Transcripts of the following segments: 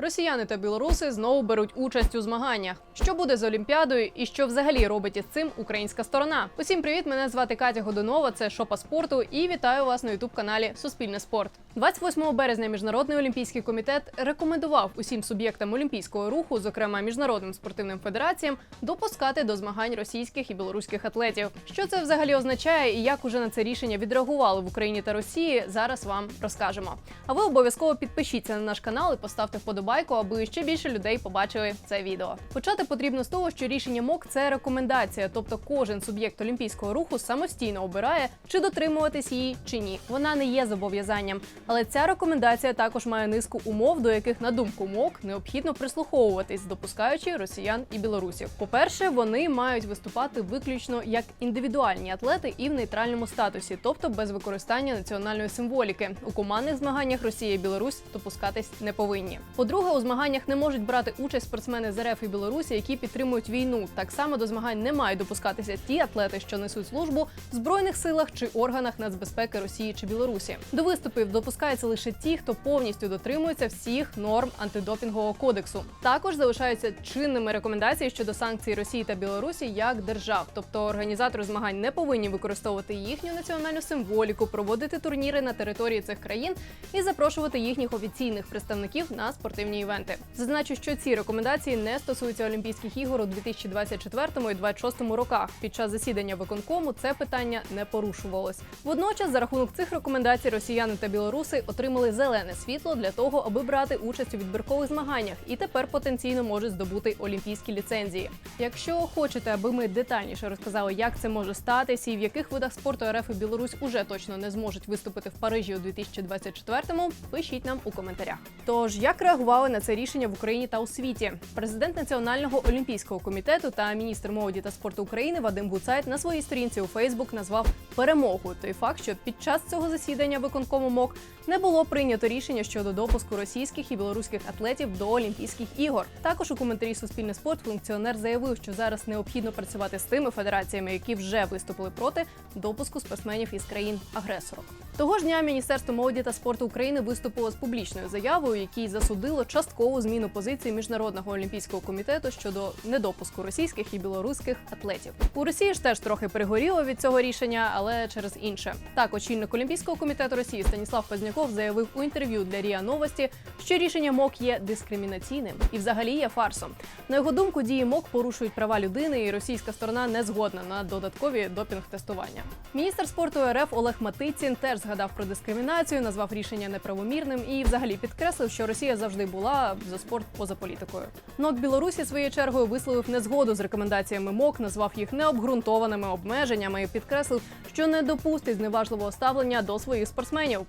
Росіяни та білоруси знову беруть участь у змаганнях. Що буде з Олімпіадою і що взагалі робить із цим українська сторона? Усім привіт! Мене звати Катя Годунова. Це Шопа спорту. І вітаю вас на ютуб каналі Суспільне спорт. 28 березня Міжнародний олімпійський комітет рекомендував усім суб'єктам олімпійського руху, зокрема міжнародним спортивним федераціям, допускати до змагань російських і білоруських атлетів. Що це взагалі означає і як уже на це рішення відреагували в Україні та Росії? Зараз вам розкажемо. А ви обов'язково підпишіться на наш канал і поставте вподобайку, аби ще більше людей побачили це відео. Почати потрібно з того, що рішення МОК це рекомендація, тобто кожен суб'єкт олімпійського руху самостійно обирає, чи дотримуватись її чи ні. Вона не є зобов'язанням, але ця рекомендація також має низку умов, до яких, на думку МОК, необхідно прислуховуватись, допускаючи росіян і білорусів. По-перше, вони мають виступати виключно як індивідуальні атлети і в нейтральному статусі, тобто без використання національної символіки. У командних змаганнях Росія і Білорусь допускатись не повинні. По-друге, у змаганнях не можуть брати участь спортсмени з РФ і Білорусі, які підтримують війну. Так само до змагань не мають допускатися ті атлети, що несуть службу в збройних силах чи органах нацбезпеки Росії чи Білорусі. До виступів допускаються лише ті, хто повністю дотримується всіх норм антидопінгового кодексу. Також залишаються чинними рекомендації щодо санкцій Росії та Білорусі як держав, тобто організатори змагань не повинні використовувати їхню національну символіку, проводити турніри на території цих країн і запрошувати їхніх офіційних представників на спортивні івенти. Зазначу, що ці рекомендації не стосуються Олімпійських ігор у 2024 і 2026 роках. Під час засідання виконкому це питання не порушувалось. Водночас, за рахунок цих рекомендацій, росіяни та білоруси отримали зелене світло для того, аби брати участь у відбіркових змаганнях, і тепер потенційно можуть здобути олімпійські ліцензії. Якщо хочете, аби ми детальніше розказали, як це може статися і в яких видах спорту РФ і Білорусь уже точно не зможуть виступити в Парижі у 2024-му, пишіть нам у коментарях. Тож як реагували на це рішення в Україні та у світі? Президент Національного олімпійського комітету та міністр молоді та спорту України Вадим Гуцайт на своїй сторінці у Фейсбук назвав перемогою той факт, що під час цього засідання виконкому МОК не було прийнято рішення щодо допуску російських і білоруських атлетів до Олімпійських ігор. Також у коментарі Суспільне спорт функціонер заявив, що зараз необхідно працювати з тими федераціями, які вже виступили проти допуску спортсменів із країн агресорок. Того ж дня Міністерство молоді та спорту України виступило з публічною заявою, якій засудило часткову зміну позиції міжнародного олімпійського комітету щодо недопуску російських і білоруських атлетів. У Росії ж теж трохи перегоріло від цього рішення, але через інше. Так, очільник Олімпійського комітету Росії Станіслав Позняков заявив у інтерв'ю для Ріа Новості, що рішення МОК є дискримінаційним і взагалі є фарсом. На його думку, дії МОК порушують права людини, і російська сторона не згодна на додаткові допінг-тестування. Міністр спорту РФ Олег Матицін теж згадав про дискримінацію, назвав рішення неправомірним і взагалі підкреслив, що Росія завжди була за спорт поза політикою. НОК Білорусі своєю чергою висловив незгоду з рекомендаціями МОК, назвав їх необґрунтованими обмеженнями і підкреслив, що не допустить зневажливого ставлення до своїх спортсменів.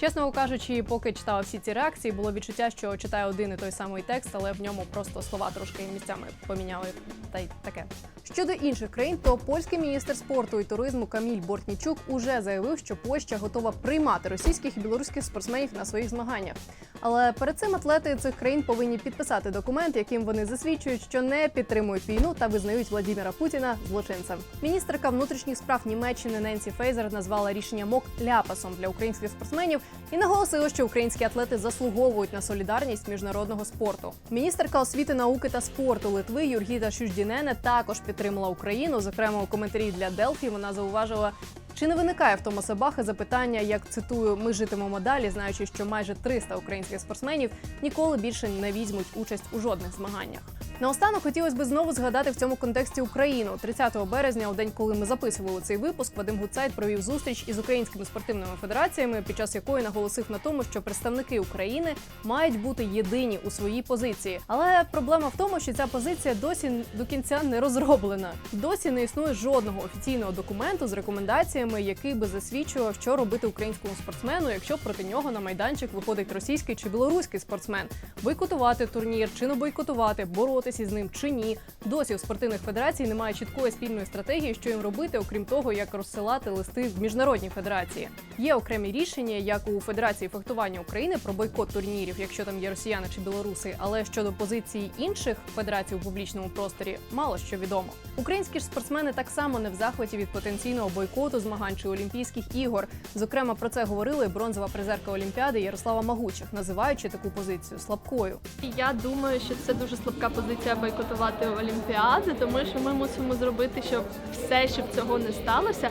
Чесно кажучи, поки читала всі ці реакції, було відчуття, що читаю один і той самий текст, але в ньому просто слова трошки місцями поміняли. Та й таке. Щодо інших країн, то польський міністр спорту і туризму Каміль Бортнічук уже заявив, що Польща готова приймати російських і білоруських спортсменів на своїх змаганнях. Але перед цим атлети цих країн повинні підписати документ, яким вони засвідчують, що не підтримують війну та визнають Владіміра Путіна злочинцем. Міністерка внутрішніх справ Німеччини Ненсі Фейзер назвала рішення МОК ляпасом для українських спортсменів і наголосила, що українські атлети заслуговують на солідарність міжнародного спорту. Міністерка освіти, науки та спорту Литви Юргіта Шуждінене також підтримала Україну. Зокрема, у коментарі для Делфі вона зауважила. Чи не виникає в Томаса Баха запитання, як цитую, ми житимемо далі, знаючи, що майже 300 українських спортсменів ніколи більше не візьмуть участь у жодних змаганнях. Наостанок хотілося б знову згадати в цьому контексті Україну. 30 березня, у день, коли ми записували цей випуск, Вадим Гуцайт провів зустріч із українськими спортивними федераціями, під час якої наголосив на тому, що представники України мають бути єдині у своїй позиції. Але проблема в тому, що ця позиція досі до кінця не розроблена. Досі не існує жодного офіційного документу з рекомендаціями, який би засвідчував, що робити українському спортсмену, якщо проти нього на майданчик виходить російський чи білоруський спортсмен, бойкотувати турнір чи не бойкотувати, боротися боротися з ним чи ні. Досі у спортивних федерацій немає чіткої спільної стратегії, що їм робити, окрім того, як розсилати листи в міжнародні федерації. Є окремі рішення, як у Федерації фехтування України про бойкот турнірів, якщо там є росіяни чи білоруси. Але щодо позиції інших федерацій у публічному просторі, мало що відомо. Українські ж спортсмени так само не в захваті від потенційного бойкоту змагань чи Олімпійських ігор. Зокрема, про це говорили бронзова призерка Олімпіади Ярослава Магучих, називаючи таку позицію слабкою. Я думаю, що це дуже слабка позиція бойкотувати Олімпіади, тому що ми мусимо зробити, щоб все, щоб цього не сталося.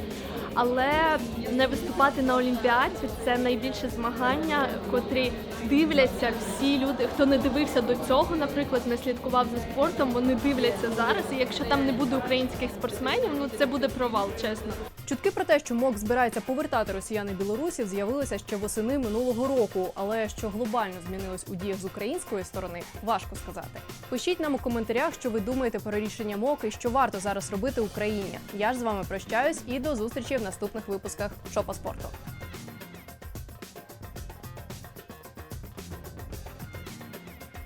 Але не виступати на Олімпіаді це найбільше змагання, котрі дивляться всі люди. Хто не дивився до цього, наприклад, не слідкував за спортом, вони дивляться зараз. І якщо там не буде українських спортсменів, ну це буде провал, чесно. Чутки про те, що МОК збирається повертати росіян і білорусів, з'явилися ще восени минулого року. Але що глобально змінилось у діях з української сторони, важко сказати. Пишіть нам у коментарях, що ви думаєте про рішення МОК і що варто зараз робити Україні. Я ж з вами прощаюсь і до зустрічі в наступних випусках Шопа спорту.